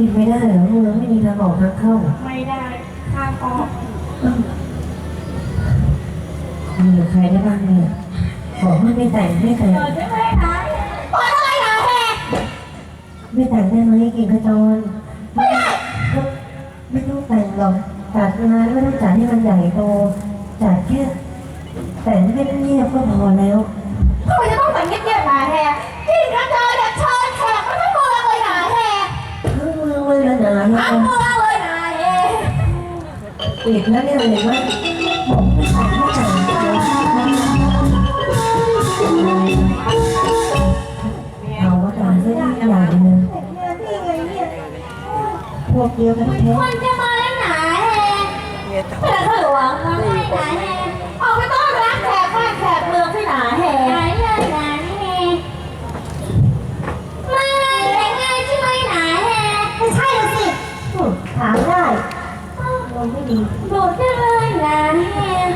ปิดไม่ได้เหรอเมืองไม่มีทางออกทางเข้าไม่ได้ทางออกคุยกับใครได้บ้างเนี่ยบอกว่าไม่แต่งไม่แต่งเปิดได้ไหมไหนเปิดอะไรหนาแหกไม่แต่งได้ไหมกิ่งขจรไม่ไม่ต้องแต่งหรอกจัดงานไม่ต้องจัดให้มันใหญ่โตจัดแค่แต่งให้เงียบก็พอแล้วทำไมจะ องเลยนะหนาทั้งเนี่ยเมืองเลยหนาแหกปิดแล้วเนี่ยเห็นไหมบอกไม่แต่งไม่แต่งเอาว่าการเส้นใหญ่เลยพวกเดียวกันแท้คนจะมาแล้วห ไม่ดีโดดจังเลยนะแฮม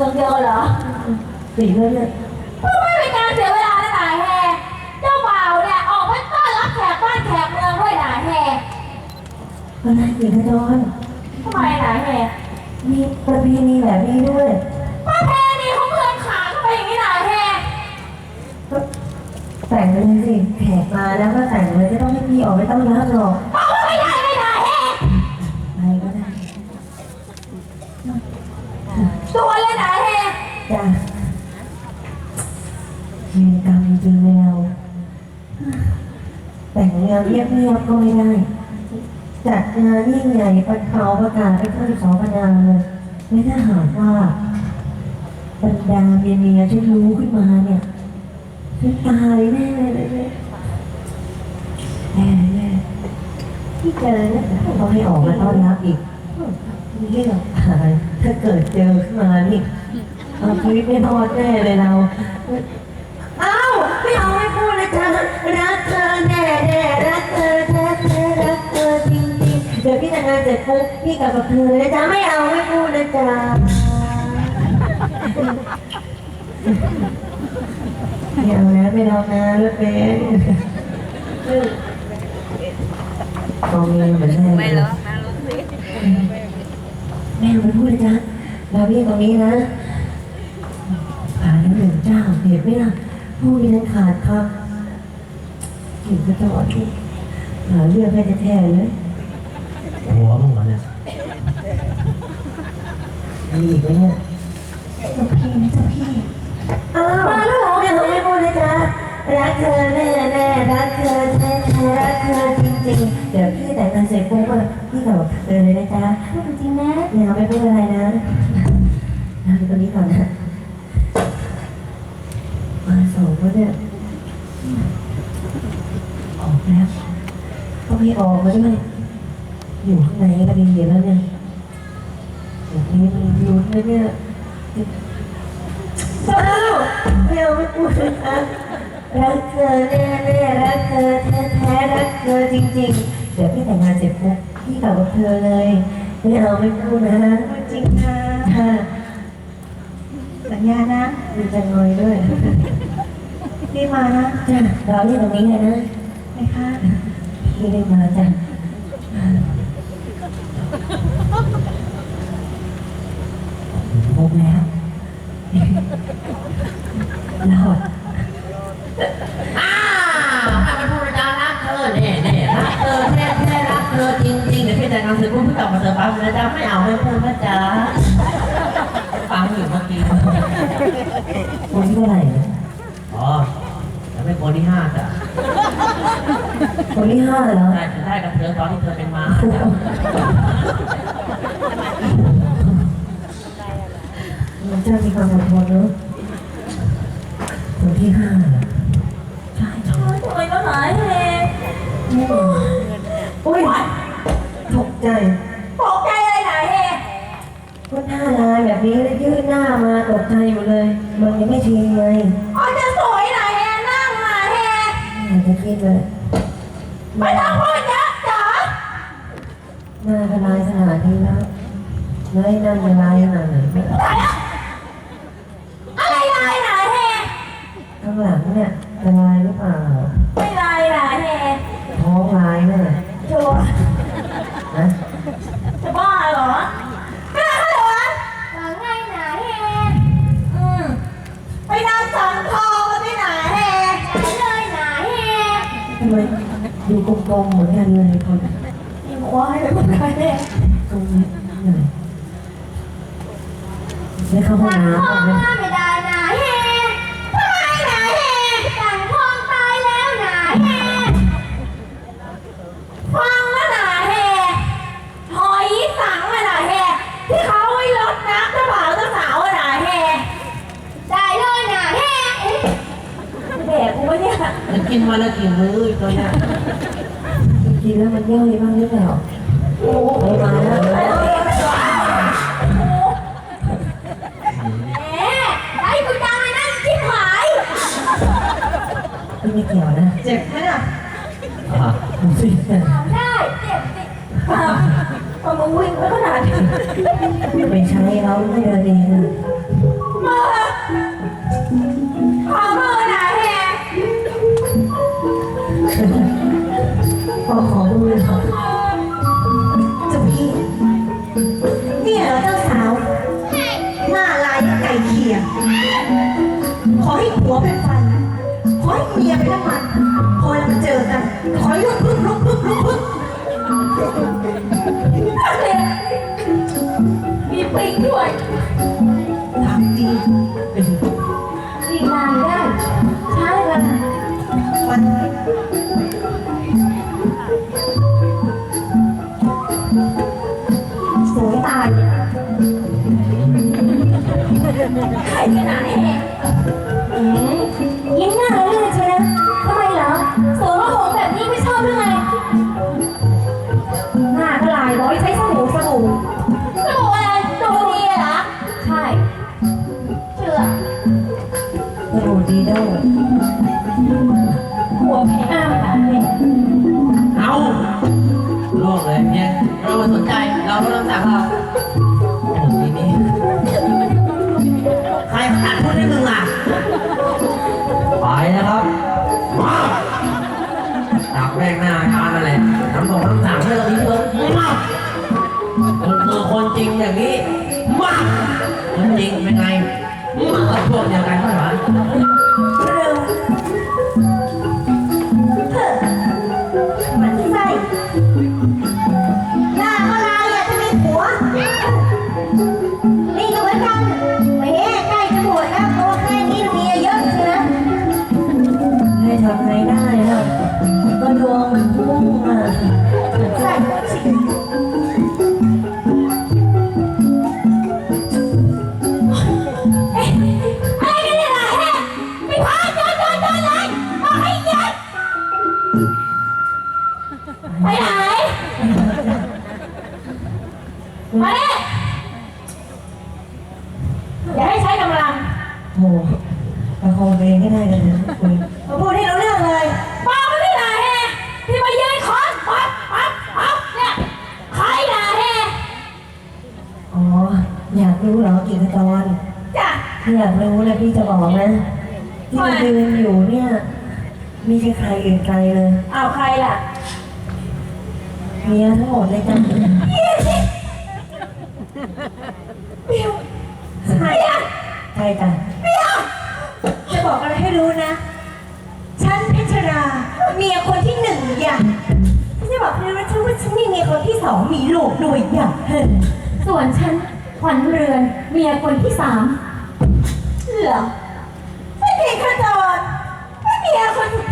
มืองเดียวเหรอปิดแล้วเนี่ยเพื่อไม่เป็นการเสียเวลาและนายแฮเจ้าบ่าวเนี่ยออกไปต้อนรับแขกบ้านแขกเมืองด้วยนายแฮอะไรอีกนะจอนทำไมนายแฮมีประเพณีแบบนี้ด้วยประเพณีของเมืองขาเข้าไปอย่างนี้นายแฮก็แต่งเลยสิแขกมาแล้วก็แต่งเลยจะต้องให้พี่ออกไปต้อนรับหรอก ตัวเลยนายแฮจ้ะมีกรรมจริงๆเลยเราแต่งงานเงียบๆก็ไม่ได้ จัดงานยิ่งใหญ่ประเขาประกาศไปทั้งสองพนาเลยและถ้าหากว่าบรรดาเมียเมียๆฉันรู้ขึ้นมาเนี่ยฉันตายแน่เลยเนี่ยแน่แน่ที่เจอเนี่ยต้องให้ออกมาต้อนรับอีก เรื่องตายถ้าเกิดเจอขึ้นมานี่เอาชีวิตไม่รอดแน่เลยเรา เอ้าไม่เอาไม่พูดเลยจ้ะรักเธอแน่แน่รักเธอแท้แท้รักเธอจริงจริงเดี๋ยวพี่แต่งงานเสร็จปุ๊บพี่กลับกับเธอเลยจ้ะไม่เอาไม่พูดเลยจ้ะไม่เอานะไม่เอานะรถเบนตรงนี้เหมือนแม่ไม่เลอะนะรถสิ แม่ไม่พูดเลยจ้ะเราพี่ตรงนี้นะผ่านแล้วหนึ่งเจ้าเห็นไหมล่ะพูดยังขาดครับถึงก็จอดที่หาเรื่องให้แท้ๆเลยหัวมึงเหรอเนี่ยมีอีกไหมเนี่ยเจ้าพี่นะเจ้าพี่อ้าวมาแล้วเหรอเนี่ยไม่พูดเลยจ้ะรักเธอแน่แน่ๆรักเธอ แท้แท้ๆรักเธอจริงๆ เดี๋ยวพี่แต่งงานเสร็จปุ๊บอะพี่กับกับเธอเลยนะจ๊ะพูดจริงนะเนี่ยไม่พูดอะไรนะนั่งตรงนี้ก่อนนะมาสองคนเนี่ยออกแล้วต้องให้ออกมาด้วยอยู่ข้างในก็ดียบแล้วเนี่ยอย่างนี้มันลุ้นเลยเนี่ยเอ้าไม่เอาไม่พูดเลยนะ รักเธอแน่แน่ๆรักเธอแท้แท้ๆรักเธอจริงๆ เดี๋ยวพี่แต่งงานเสร็จปุ๊บพี่กลับกับเธอเลยไม่เอาไม่พูดนะพูดจริงนะค่ะสัญญานะมีจังเลยด้วยรีบมานะจ้ะรอที่ตรงนี้เลยนะไหมคะพี่ได้มาจ้ะ ที่ห้าจ้ะคนที่ห้าเหรอ ได้จะได้กับเธอตอนที่เธอเป็นม้าจ้ะมันจะมีความอดทนเนอะตัวที่ห้าเหรอใช่ใช่ทำไมก็หายแฮโอ้ยตกใจตกใจอะไรหายแฮก็หน้าลายแบบนี้แล้วยื่นหน้ามาตกใจอยู่เลย มันยังไม่ชินไง คิดเลยไม่ต้องพูดเยอะจ๋าหน้าก็ลายขนาดนี้แล้วแล้วไอ้นั่นจะลายขนาดไหนไม่อะไรลายหายแฮข้างหลังเนี่ยจะลาย ดูกลมๆเหมือนกันเลยคนมีควายไปหมดเลยแฮตรงนี้หน่อยได้เข้าห้องสั่งน้ำทอบ้างงไหมมาไม่ได้หนา มันกินมาแล้วกี่มื้ออีกตัวเนี้ยกินแล้วมันย่อยบ้างหรือเปล่าโอ้ไปมาแล้วแหมไอ้กูจังเลยนะชิบหายไม่เกี่ยวนะ เจ็บไหมน่ะอะผมสิได้เจ็บสิพอมึงวิ่งไปขนาดนี้ไปใช้เขาไม่เดินเอง ให้ผัวเป็นฟัน ขอให้เมียเป็นน้ำมัน พอเรามาเจอกัน ขอให้ลุกลุกลุกลุกลุกลุกมีปีกด้วยถามจริงอีกนานได้ใช่เลยฟันสวยตายใครที่ไหน แป้งหน้าทานอะไรน้ำบอกน้ำสั่งให้เราดีเลยมามันคือคนจริงอย่างนี้มาคนจริงเป็นไงมาพวกเดียวกันใช่ไหม จกรจ้ะถ้าอยากรู้นะพี่จะบอกนะที่มันยืนอยู่เนี่ยไม่ใช่ใครอื่นไกลเลยเอาใครล่ะเมียทั้งหมดเลยจ้ะใช่ใช่จ้ะจะบอกอะไรให้รู้นะฉันเพชรราเมียคนที่หนึ่งอย่างฉันจะบอกให้รู้นะฉันว่าฉันมีเมียคนที่สองมีลูกด้วยอย่างเฮ้ยส่วนฉัน ขวัญเรือนเมียคนที่สามเหรอไม่เพียงแค่จอดไม่เมียคนสุด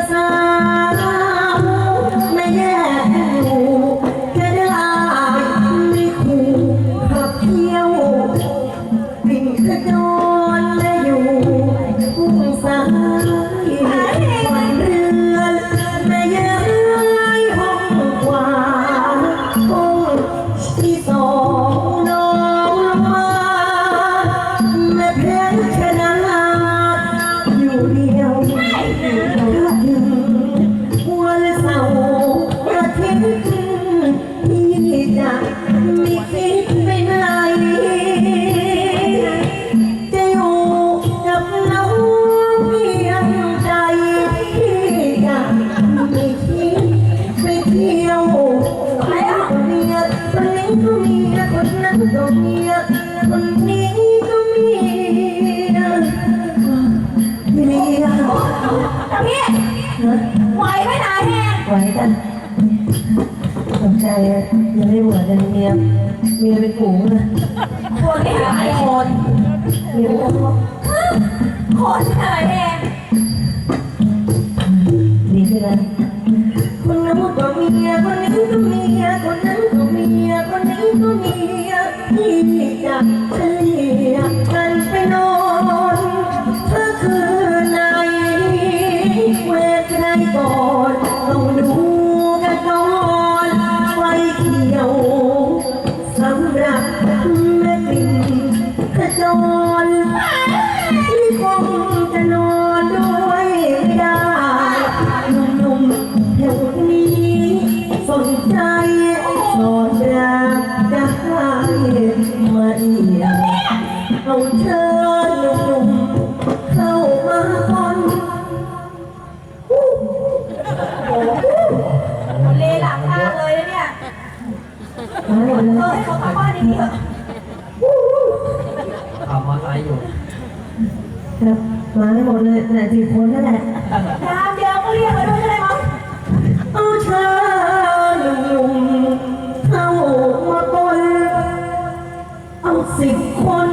Sasan. สนใจยังไม่บวชเลยเมียเมียเป็นผูเลยพวกนี้หลายคนเมียเป็นผูคนเฉยเน่ดีขึ้นแล้วคนละมุดตัวเมียคนนี้ก็มี não. ให้เขากลับ้านเอะขัมอไซค์อยู่มาไม่หมดเลยแต่ดสี่คนนั่นแหละน้ำเดียวก็เรียกมาด้วยใช่ได้มั้งเอาเชิญหนุ่มเข้ามาปนเอาสิบคน